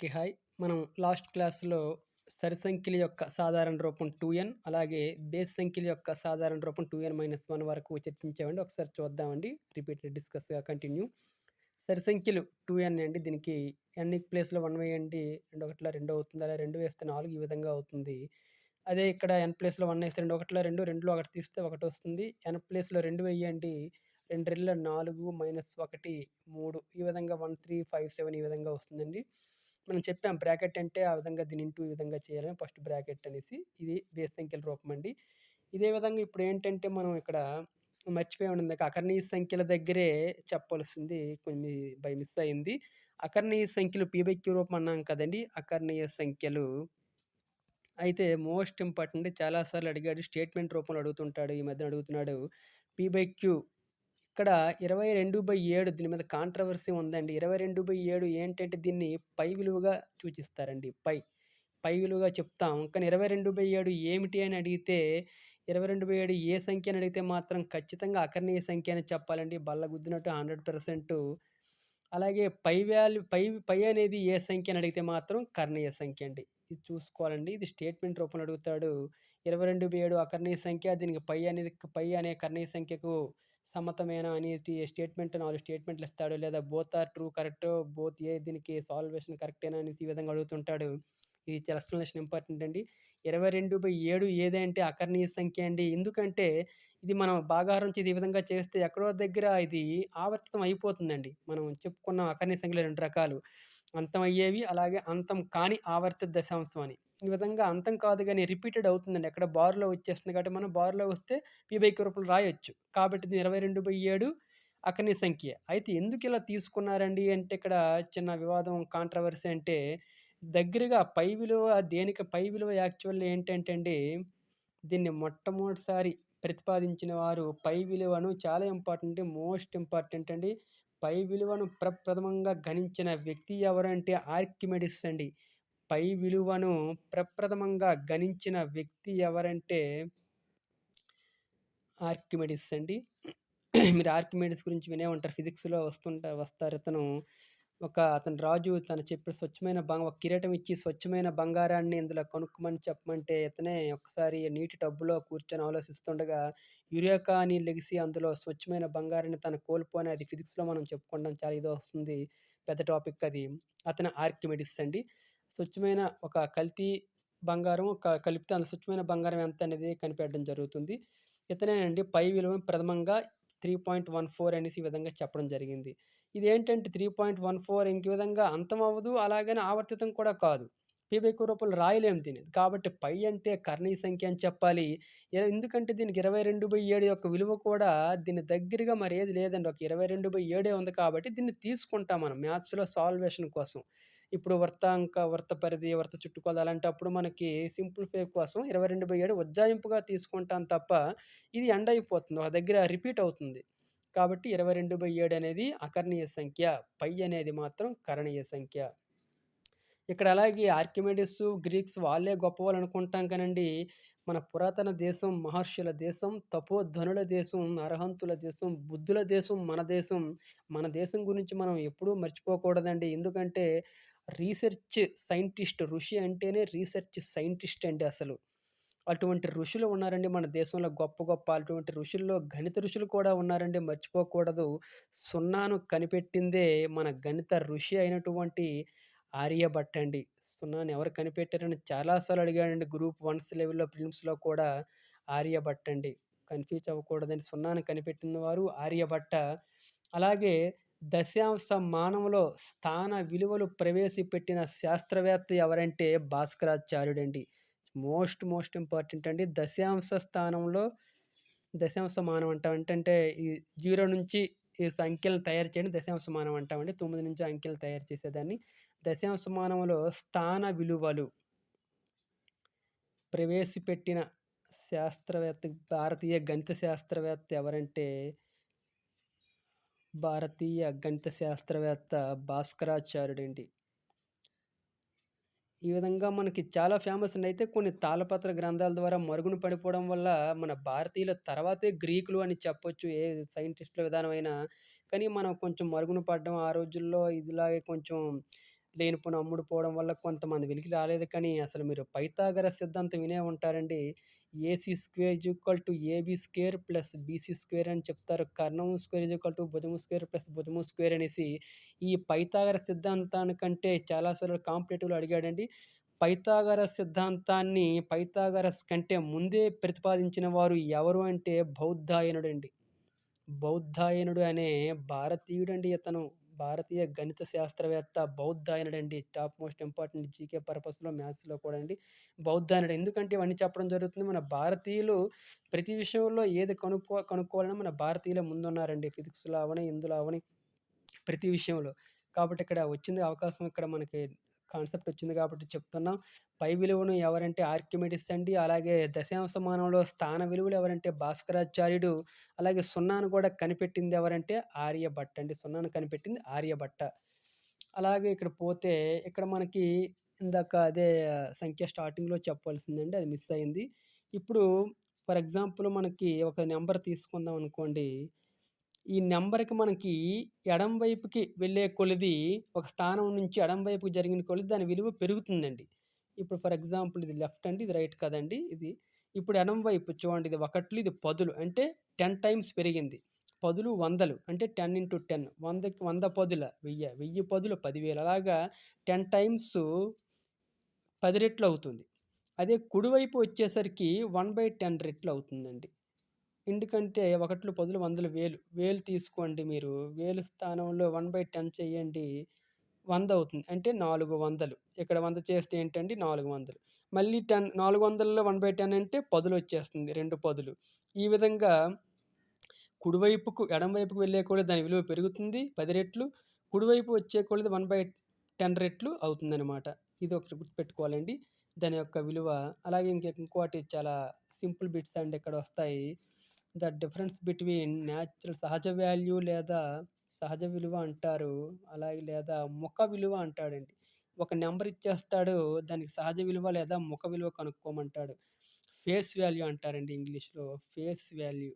అందరికీ హాయ్. మనం లాస్ట్ క్లాస్లో సరి సంఖ్యల యొక్క సాధారణ రూపం టూ ఎన్ అలాగే బేస్ సంఖ్యల యొక్క సాధారణ రూపం టూ ఎన్ మైనస్ వన్ వరకు చర్చించామండి. ఒకసారి చూద్దామండి. రిపీట్ డిస్కస్గా కంటిన్యూ. సరి సంఖ్యలు టూ ఎన్ అండి. దీనికి ఎన్ ప్లేస్లో వన్ వేయండి. రెండు ఒకటిలో రెండు అవుతుంది. అలా రెండు వేస్తే నాలుగు ఈ విధంగా అవుతుంది. అదే ఇక్కడ ఎన్ ప్లేస్లో వన్ వేస్తే రెండు ఒకటిలో రెండు రెండులో ఒకటి తీస్తే ఒకటి వస్తుంది. ఎన్ ప్లేస్లో రెండు వేయండి. రెండు రెండులో నాలుగు మైనస్ ఒకటి మూడు. ఈ విధంగా వన్ త్రీ ఫైవ్ సెవెన్ ఈ విధంగా వస్తుందండి. మనం చెప్పాం బ్రాకెట్ అంటే ఆ విధంగా దీని ఇంటూ ఈ విధంగా చేయాలని ఫస్ట్ బ్రాకెట్ అనేసి ఇది బేస్ సంఖ్యల రూపం అండి. ఇదే విధంగా ఇప్పుడు ఏంటంటే మనం ఇక్కడ మర్చిపోయి ఉండింది అకర్ణీయ సంఖ్యల దగ్గరే చెప్పవలసింది కొన్ని బై మిస్ అయింది. అకర్ణీయ సంఖ్యలు పీబెక్యూ రూపం అన్నాం కదండి అకర్ణీయ సంఖ్యలు. అయితే మోస్ట్ ఇంపార్టెంట్ చాలాసార్లు అడిగాడు స్టేట్మెంట్ రూపంలో అడుగుతుంటాడు ఈ మధ్యన అడుగుతున్నాడు పీ బై క్యూ ఇక్కడ ఇరవై రెండు బై ఏడు దీని మీద కాంట్రవర్సీ ఉందండి. ఇరవై రెండు బై ఏడు ఏంటంటే దీన్ని పై విలువగా సూచిస్తారండి. పై పై విలువగా చెప్తాం. కానీ ఇరవై రెండు బై ఏడు ఏమిటి అని అడిగితే ఇరవై రెండు బై ఏడు ఏ సంఖ్య అని అడిగితే మాత్రం ఖచ్చితంగా అకర్ణీయ సంఖ్య అని చెప్పాలండి. బల్ల గుద్దినట్టు హండ్రెడ్ పర్సెంట్. అలాగే పై వాల్యూ పై పై అనేది ఏ సంఖ్య అని అడిగితే మాత్రం కర్ణీయ సంఖ్య అండి. ఇది చూసుకోవాలండి. ఇది స్టేట్మెంట్ రూపంలో అడుగుతాడు. ఇరవై రెండు బై ఏడు అకర్ణీయ సంఖ్య దీనికి పై అనేది పై అనే కర్ణీయ సంఖ్యకు సమ్మతమైన అనేది స్టేట్మెంట్ నాలుగు స్టేట్మెంట్లు ఇస్తాడు. లేదా both are true correct both ఏ దీనికి సాల్వేషన్ కరెక్టేనా అనేసి ఈ విధంగా అడుగుతుంటాడు. ఇది చాలా ఎక్స్ప్లెనేషన్ ఇంపార్టెంట్ అండి. ఇరవై రెండు బై ఏడు ఏదంటే అకర్ణీయ సంఖ్య అండి. ఎందుకంటే ఇది మనం భాగాహారం చేసి ఈ విధంగా చేస్తే ఎక్కడో దగ్గర ఇది ఆవర్తితం అయిపోతుందండి. మనం చెప్పుకున్న అకర్ణీయ సంఖ్యలు రెండు రకాలు. అంతం అయ్యేవి అలాగే అంతం కాని ఆవర్తిత దశాంశం అని. ఈ విధంగా అంతం కాదు కానీ రిపీటెడ్ అవుతుందండి. ఎక్కడ బార్లో వచ్చేస్తుంది కాబట్టి మనం బార్లో వస్తే పీ బై రూపంలో రాయొచ్చు. కాబట్టి ఇది ఇరవై రెండు బై ఏడు అకర్ణీయ సంఖ్య. అయితే ఎందుకు ఇలా తీసుకున్నారండి అంటే ఇక్కడ చిన్న వివాదం కాంట్రవర్సీ అంటే దగ్గరగా పై విలువ దేనికి పై విలువ యాక్చువల్ ఏంటంటే అండి దీన్ని మొట్టమొదటిసారి ప్రతిపాదించిన వారు పై విలువను చాలా ఇంపార్టెంట్ మోస్ట్ ఇంపార్టెంట్ అండి. పై విలువను ప్రప్రథమంగా గణించిన వ్యక్తి ఎవరంటే ఆర్కిమెడిస్ అండి. పై విలువను ప్రప్రథమంగా గణించిన వ్యక్తి ఎవరంటే ఆర్కిమెడిస్ అండి. మీరు ఆర్కిమెడిస్ గురించి వినే ఉంటారు. ఫిజిక్స్లో వస్తుంటా వస్తారు. అతను ఒక అతను రాజు తను చెప్పిన స్వచ్ఛమైన బంగ ఒక కిరీటం ఇచ్చి స్వచ్ఛమైన బంగారాన్ని ఇందులో కొనుక్కోమని చెప్పమంటే ఇతనే ఒకసారి నీటి టబ్బులో కూర్చొని ఆలోచిస్తుండగా యురేకా అని లెగిసి అందులో స్వచ్ఛమైన బంగారాన్ని తను కోల్పోని అది ఫిజిక్స్లో మనం చెప్పుకుంటాం. చాలా ఇది వస్తుంది పెద్ద టాపిక్ అది. అతను ఆర్కిమెడిస్ అండి. స్వచ్ఛమైన ఒక కల్తీ బంగారం ఒక కలిపితే అంత స్వచ్ఛమైన బంగారం ఎంత అనేది కనిపెట్టడం జరుగుతుంది. ఇతనేనండి పై విలువ ప్రథమంగా త్రీ పాయింట్ వన్ ఫోర్ అనేసి ఈ విధంగా చెప్పడం జరిగింది. ఇది ఏంటంటే త్రీ పాయింట్ వన్ ఫోర్ ఇంక విధంగా అంతం అవ్వదు అలాగని ఆవర్తితం కూడా కాదు. పీబై రూపాయలు రాయలేం దీని కాబట్టి పై అంటే కర్ణీ సంఖ్య అని చెప్పాలి. ఎందుకంటే దీనికి ఇరవై రెండు బై ఏడు యొక్క విలువ కూడా దీని దగ్గరగా మరి ఏది లేదండి. ఒక ఇరవై రెండు బై ఏడే ఉంది కాబట్టి దీన్ని తీసుకుంటాం మనం మ్యాథ్స్లో సాల్వేషన్ కోసం. ఇప్పుడు వర్తాంక వర్త పరిధి వర్త చుట్టుకోవాలి అలాంటప్పుడు మనకి సింపుల్ ఫేక్ కోసం ఇరవై రెండు బై ఏడు ఉజ్జాయింపుగా తీసుకుంటాం తప్ప ఇది ఎండ్ అయిపోతుంది. ఒక దగ్గర రిపీట్ అవుతుంది. కాబట్టి ఇరవై రెండు బై ఏడు అనేది అకర్ణీయ సంఖ్య. పై అనేది మాత్రం కరణీయ సంఖ్య. ఇక్కడ అలాగే ఆర్కిమెడిస్ గ్రీక్స్ వాళ్ళే గొప్పవాళ్ళు అనుకుంటాం కానండి. మన పురాతన దేశం మహర్షుల దేశం తపోధ్వనుల దేశం అర్హంతుల దేశం బుద్ధుల దేశం మన దేశం. మన దేశం గురించి మనం ఎప్పుడూ మర్చిపోకూడదండి. ఎందుకంటే రీసెర్చ్ సైంటిస్ట్ ఋషి అంటేనే రీసెర్చ్ సైంటిస్ట్ అండి అసలు. అటువంటి ఋషులు ఉన్నారండి మన దేశంలో గొప్ప గొప్ప. అటువంటి ఋషుల్లో గణిత ఋషులు కూడా ఉన్నారండి. మర్చిపోకూడదు. సున్నాను కనిపెట్టిందే మన గణిత ఋషి అయినటువంటి ఆర్యభట్ అండి. సున్నాను ఎవరు కనిపెట్టారని చాలాసార్లు అడిగాడండి. గ్రూప్ వన్స్ లెవెల్లో ఫిలిమ్స్లో కూడా ఆర్యభట్ అండి. కన్ఫ్యూజ్ అవ్వకూడదని సున్నాను కనిపెట్టిన వారు ఆర్యభట్ట అలాగే దశాంశ మానవులో స్థాన విలువలు ప్రవేశపెట్టిన శాస్త్రవేత్త ఎవరంటే భాస్కరాచార్యుడండి మోస్ట్ మోస్ట్ ఇంపార్టెంట్ అండి. దశాంశ స్థానంలో దశాంశ మానం అంటాం. ఏంటంటే ఈ జీరో నుంచి ఈ సంఖ్యలను తయారు చేయడం. దశాంశ మానం అంటామండి తొమ్మిది నుంచి అంకెలు తయారు చేసేదాన్ని. దశాంశమానంలో స్థాన విలువలు ప్రవేశపెట్టిన శాస్త్రవేత్త భారతీయ గణిత శాస్త్రవేత్త ఎవరంటే భారతీయ గణిత శాస్త్రవేత్త భాస్కరాచార్యుడండి. ఈ విధంగా మనకి చాలా ఫేమస్ అండి. అయితే కొన్ని తాళపత్ర గ్రంథాల ద్వారా మరుగున పడిపోవడం వల్ల మన భారతీయుల తర్వాతే గ్రీకులు అని చెప్పొచ్చు ఏ సైంటిస్టుల విధానమైనా. కానీ మనం కొంచెం మరుగున పడడం ఆ రోజుల్లో ఇదిలాగే కొంచెం లేనిపోని అమ్ముడుపోవడం వల్ల కొంతమంది వెలికి రాలేదు. కానీ అసలు మీరు పైతాగర సిద్ధాంతం వినే ఉంటారండి. AC square equal to AB square plus BC square అని చెప్తారు. కర్ణము స్క్వేర్ ఈక్వల్ టు భుజము స్క్వేర్ ప్లస్ భుజము స్క్వేర్ అనేసి ఈ పైతాగర సిద్ధాంతానికంటే చాలాసార్లు కాంపిటేటివ్లో అడిగాడండి. పైతాగర సిద్ధాంతాన్ని పైతాగరస్ కంటే ముందే ప్రతిపాదించిన వారు ఎవరు అంటే బౌద్ధాయనుడండి. బౌద్ధాయనుడు అనే భారతీయుడండి ఇతను. భారతీయ గణిత శాస్త్రవేత్త బౌద్ధాయనుడండి. టాప్ మోస్ట్ ఇంపార్టెంట్ జీకే పర్పస్లో మ్యాథ్స్లో కూడా అండి. బౌద్ధాయనుడు. ఎందుకంటే ఇవన్నీ చెప్పడం జరుగుతుంది. మన భారతీయులు ప్రతి విషయంలో ఏది కనుక్కో కనుక్కోవాలన్నా మన భారతీయులే ముందున్నారండి. ఫిజిక్స్లో అవని ఇందులో అవని ప్రతి విషయంలో. కాబట్టి ఇక్కడ వచ్చింది అవకాశం ఇక్కడ మనకి కాన్సెప్ట్ వచ్చింది కాబట్టి చెప్తున్నాం. పై విలువను ఎవరంటే ఆర్కిమెడిస్ అండి అలాగే దశాంశ మానంలో స్థాన విలువలు ఎవరంటే భాస్కరాచార్యుడు అలాగే సున్నాను కూడా కనిపెట్టింది ఎవరంటే ఆర్యభట్ట అండి. సున్నాను కనిపెట్టింది ఆర్యభట్ట అలాగే ఇక్కడ పోతే ఇక్కడ మనకి ఇందాక అదే సంఖ్య స్టార్టింగ్లో చెప్పవలసిందండి అది మిస్ అయింది. ఇప్పుడు ఫర్ ఎగ్జాంపుల్ మనకి ఒక నెంబర్ తీసుకుందాం అనుకోండి. ఈ నెంబర్‌కి మనకి ఎడం వైపుకి వెళ్ళే కొలిది ఒక స్థానం నుంచి ఎడం వైపుకి జరిగిన కొలిది దాని విలువ పెరుగుతుందండి. ఇప్పుడు ఫర్ ఎగ్జాంపుల్ ఇది లెఫ్ట్ అండి. ఇది రైట్ కదండి ఇది. ఇప్పుడు ఎడం వైపు చూడండి ఇది ఒకట్లు, ఇది పదులు. అంటే 10 టైమ్స్ పెరిగింది. పదులు, వందలు అంటే 10 ఇంటూ 10 వందకి వంద పదుల వెయ్యి వెయ్యి పదులు పదివేలు అలాగా 10 టైమ్స్ పది రెట్లు అవుతుంది. అదే కుడివైపు వచ్చేసరికి 1/10 రెట్లు అవుతుందండి. ఎందుకంటే ఒకట్లు, పదులు, వందలు, వేలు. వేలు తీసుకోండి మీరు. వేలు స్థానంలో 1/10 చేయండి. వంద అవుతుంది. అంటే 400 ఇక్కడ వంద చేస్తే ఏంటండి 400. మళ్ళీ 10 400లో 1/10 అంటే పదులు వచ్చేస్తుంది రెండు పదులు. ఈ విధంగా కుడివైపుకు, ఎడమవైపుకు వెళ్ళే కూడా దాని విలువ పెరుగుతుంది పది రెట్లు. కుడివైపు వచ్చే కూడా వన్ బై టెన్ రెట్లు అవుతుందనమాట. ఇది ఒకటి గుర్తుపెట్టుకోవాలండి. దాని యొక్క విలువ. అలాగే ఇంక ఇంకోటి చాలా సింపుల్ బిట్స్ అండి ఇక్కడొస్తాయి. ద డిఫరెన్స్ బిట్వీన్ న్యాచురల్ సహజ వాల్యూ లేదా సహజ విలువ అంటారు. అలాగే లేదా ముఖ విలువ అంటాడండి. ఒక నెంబర్ ఇచ్చేస్తాడు. దానికి సహజ విలువ లేదా ముఖ విలువ కనుక్కోమంటాడు. ఫేస్ వాల్యూ అంటారండి ఇంగ్లీష్‌లో. Face value.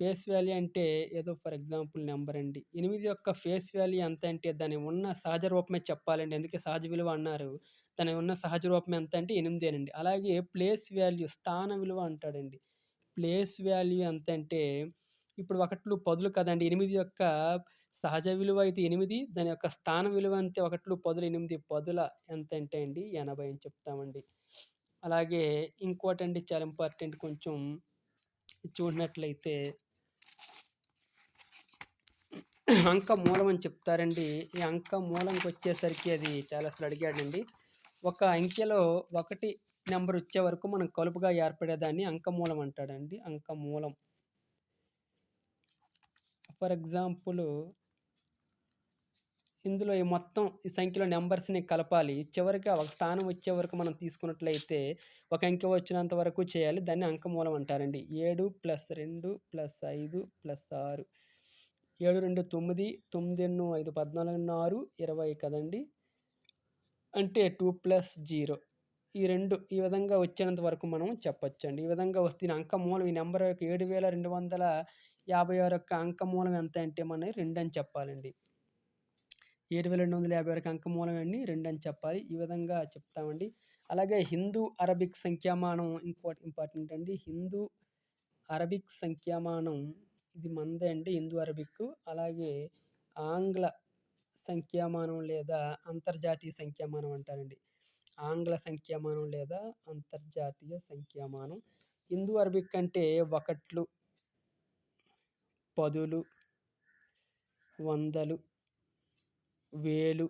ఫేస్ వాల్యూ అంటే ఏదో ఫర్ ఎగ్జాంపుల్ నెంబర్ అండి. ఎనిమిది యొక్క ఫేస్ వాల్యూ ఎంత అంటే దాని ఉన్న సహజ రూపమే చెప్పాలండి. అందుకే సహజ విలువ అన్నారు. దాని ఉన్న సహజ రూపం ఎంత అంటే 8 అలాగే ప్లేస్ వాల్యూ స్థాన విలువ అంటాడండి. ప్లేస్ వాల్యూ ఎంతంటే ఇప్పుడు ఒకట్లు, పదులు కదండి ఎనిమిది యొక్క సహజ విలువ అయితే ఎనిమిది దాని యొక్క స్థాన విలువ అంతే ఒకట్లు, పదులు ఎనిమిది పదుల ఎంత అంటే అండి 80 అని చెప్తామండి. అలాగే ఇంకోటండి చాలా ఇంపార్టెంట్ కొంచెం చూసినట్లయితే అంక మూలం అని చెప్తారండి. ఈ అంక మూలంకొచ్చేసరికి అది చాలా అసలు అడిగాడండి. ఒక అంకెలో ఒకటి నెంబర్ వచ్చే వరకు మనం కలుపుగా ఏర్పడేదాన్ని అంకమూలం అంటాడండి. అంకమూలం. ఫర్ ఎగ్జాంపుల్ ఇందులో ఈ మొత్తం ఈ సంఖ్యలో నెంబర్స్ని కలపాలి. చివరికి ఒక స్థానం వచ్చే వరకు మనం తీసుకున్నట్లయితే ఒక అంకె వచ్చినంత వరకు చేయాలి. దాన్ని అంకమూలం అంటారండి. ఏడు ప్లస్ రెండు ప్లస్ ఐదు ప్లస్ 6 7, 2, 9 9 5 14 6 20 కదండీ! అంటే టూ ప్లస్ జీరో ఈ రెండు ఈ విధంగా వచ్చేంత వరకు మనం చెప్పొచ్చండి. ఈ విధంగా వస్తే దీని అంకమూలం ఈ నెంబర్ యొక్క 7256 యొక్క అంకమూలం ఎంత అంటే మనం రెండు అని చెప్పాలండి. 7256 యొక్క అంకమూలం అండి రెండు అని చెప్పాలి. ఈ విధంగా చెప్తామండి. అలాగే హిందూ అరబిక్ సంఖ్యామానం ఇంపార్ట్ ఇంపార్టెంట్ అండి. హిందూ అరబిక్ సంఖ్యామానం ఇది మనదే అండి హిందూ అరబిక్. అలాగే ఆంగ్ల సంఖ్యామానం లేదా అంతర్జాతీయ సంఖ్యామానం అంటారండి. ఆంగ్ల సంఖ్యామానం లేదా అంతర్జాతీయ సంఖ్యామానం. హిందూ అరబిక్ అంటే ఒకట్లు, పదులు, వందలు, వేలు.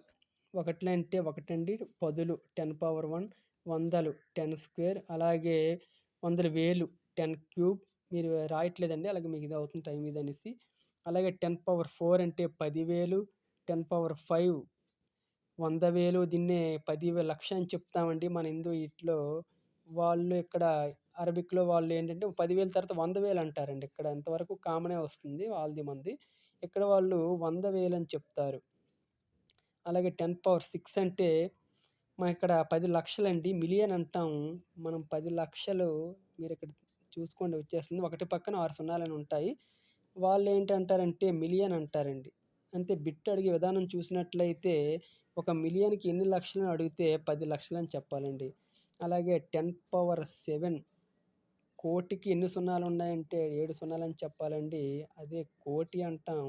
ఒకట్లంటే ఒకటండి. పదులు 10^1 వందలు 10 స్క్వేర్ అలాగే వందలు, వేలు 10 క్యూబ్. మీరు రాయట్లేదండి. అలాగే మీకు ఇది అవుతుంది టైం ఇది అనేసి అలాగే 10^4 అంటే 10,000 వంద వేలు దీన్నే పది లక్ష అని చెప్తామండి. మన హిందూ ఇట్లో వాళ్ళు ఇక్కడ అరబిక్‌లో వాళ్ళు ఏంటంటే పదివేల తర్వాత వంద వేలు అంటారండి. ఇక్కడ ఇంతవరకు కామనే వస్తుంది వాళ్ళది మంది ఇక్కడ వాళ్ళు వంద వేలు అని చెప్తారు. అలాగే 10^6 అంటే మన ఇక్కడ పది లక్షలండి. మిలియన్ అంటాం మనం పది లక్షలు మీరు ఇక్కడ చూసుకోండి వచ్చేస్తుంది. ఒకటి పక్కన ఆరు సున్నాలని ఉంటాయి. వాళ్ళు ఏంటంటారంటే మిలియన్ అంటారండి. అంతే బిట్ అడిగే విధానం చూసినట్లయితే ఒక మిలియన్కి ఎన్ని లక్షలను అడిగితే పది లక్షలని చెప్పాలండి. అలాగే టెన్ పవర్ సెవెన్ కోటికి ఎన్ని సున్నాలు ఉన్నాయంటే ఏడు సున్నాలు అని చెప్పాలండి. అదే కోటి అంటాం.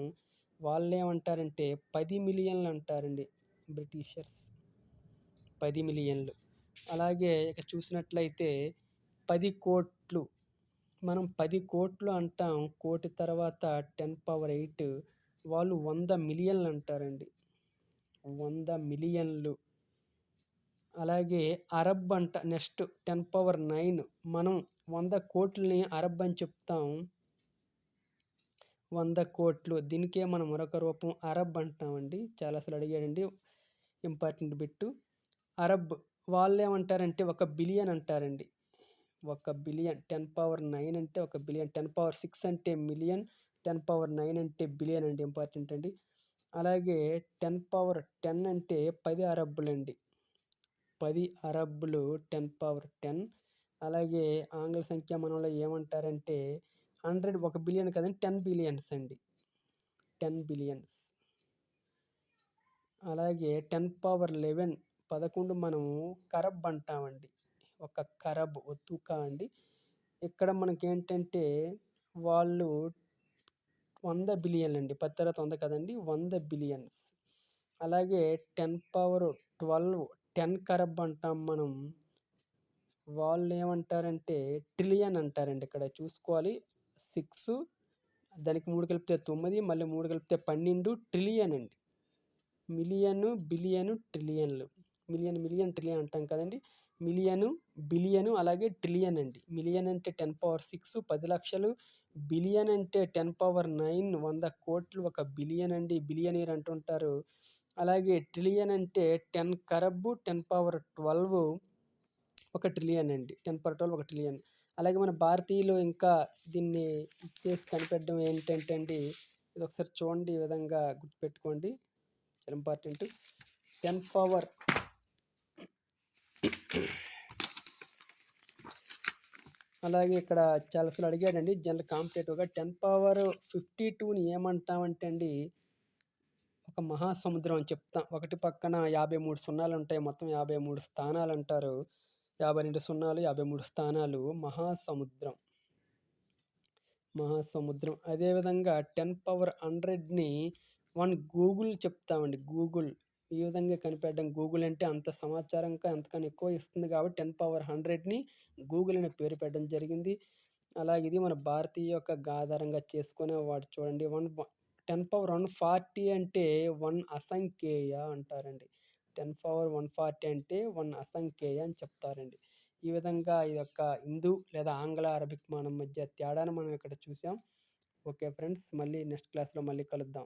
వాళ్ళు ఏమంటారంటే పది మిలియన్లు అంటారండి బ్రిటిషర్స్. పది మిలియన్లు. అలాగే ఇక చూసినట్లయితే పది కోట్లు. మనం పది కోట్లు అంటాం. కోటి తర్వాత టెన్ పవర్ ఎయిట్ వాళ్ళు వంద మిలియన్లు అంటారండి. వంద మిలియన్లు. అలాగే అరబ్ అంట నెక్స్ట్ టెన్ పవర్ నైన్. మనం వంద కోట్లని అరబ్ అని చెప్తాం. వంద కోట్లు. దీనికే మనం మరొక రూపం అరబ్ అంటామండి. చాలా అసలు అడిగాడండి. Important bit. అరబ్ వాళ్ళు ఏమంటారంటే ఒక బిలియన్ అంటారండి. ఒక బిలియన్ టెన్ పవర్ నైన్ అంటే ఒక బిలియన్. టెన్ పవర్ సిక్స్ అంటే మిలియన్. టెన్ పవర్ నైన్ అంటే బిలియన్ అండి. ఇంపార్టెంట్ అండి. అలాగే టెన్ పవర్ టెన్ అంటే పది అరబ్బులండి. పది అరబ్బులు టెన్ పవర్ టెన్. అలాగే ఆంగ్ల సంఖ్య మనలో ఏమంటారంటే హండ్రెడ్ ఒక బిలియన్ కదండి టెన్ బిలియన్స్ అండి. Ten billions. అలాగే టెన్ పవర్ లెవెన్ పదకొండు మనము కరబ్ అంటామండి. ఒక కరబ్ ఒత్తుక అండి. ఇక్కడ మనకి ఏంటంటే వాళ్ళు వంద బిలియన్లు అండి. పది తర్వాత వంద కదండి వంద బిలియన్స్. అలాగే టెన్ పవర్ ట్వెల్వ్ టెన్ కరబ్ అంటాం మనం. వాళ్ళు ఏమంటారంటే ట్రిలియన్ అంటారండి ఇక్కడ చూసుకోవాలి. సిక్స్ దానికి మూడు కలిపితే తొమ్మిది మళ్ళీ మూడు కలిపితే పన్నెండు ట్రిలియన్ అండి. మిలియన్ బిలియన్ ట్రిలియన్లు. మిలియన్ మిలియన్ ట్రిలియన్ అంటాం కదండి. మిలియను బిలియను అలాగే ట్రిలియన్ అండి. మిలియన్ అంటే టెన్ పవర్ సిక్స్ పది లక్షలు. బిలియన్ అంటే టెన్ పవర్ నైన్ వంద కోట్లు ఒక బిలియన్ అండి. బిలియనీర్ అంటుంటారు. అలాగే ట్రిలియన్ అంటే టెన్ కరబ్ టెన్ పవర్ ట్వెల్వ్ ఒక ట్రిలియన్ అండి. టెన్ పవర్ ట్వెల్వ్ ఒక ట్రిలియన్. అలాగే మన భారతీయులు ఇంకా దీన్ని చేసి కనిపెట్టడం ఏంటంటే అండి ఇది ఒకసారి చూడండి ఈ విధంగా గుర్తుపెట్టుకోండి. చాలా ఇంపార్టెంట్. టెన్ పవర్ అలాగే ఇక్కడ చాలా అసలు అడిగాడండి జనరల్ కాంపిటేటివ్గా టెన్ పవర్ ఫిఫ్టీ టూని ఏమంటామంటే అండి ఒక మహాసముద్రం అని చెప్తాం. ఒకటి పక్కన యాభై మూడు సున్నాలు ఉంటాయి మొత్తం యాభై మూడు స్థానాలు అంటారు యాభై రెండు సున్నాలు యాభై మూడు స్థానాలు మహాసముద్రం. మహాసముద్రం. అదేవిధంగా టెన్ పవర్ హండ్రెడ్ని వన్ గూగుల్ చెప్తామండి గూగుల్. ఈ విధంగా కనిపెట్టడం గూగుల్ అంటే అంత సమాచారం అంతకన్నా ఎక్కువ ఇస్తుంది కాబట్టి టెన్ పవర్ హండ్రెడ్ని గూగుల్ అనే పేరు పెట్టడం జరిగింది. అలాగే ఇది మన భారతీయ యొక్క ఆధారంగా చేసుకునే వాడు చూడండి. One ten power one forty అంటే వన్ అసంఖ్యేయ అంటారండి. టెన్ పవర్ వన్ ఫార్టీ అంటే వన్ అసంఖ్యేయ అని చెప్తారండి. ఈ విధంగా ఈ యొక్క హిందూ లేదా ఆంగ్ల అరబిక్ మనం మధ్య తేడాను మనం ఇక్కడ చూసాం. ఓకే ఫ్రెండ్స్ మళ్ళీ నెక్స్ట్ క్లాస్లో మళ్ళీ కలుద్దాం.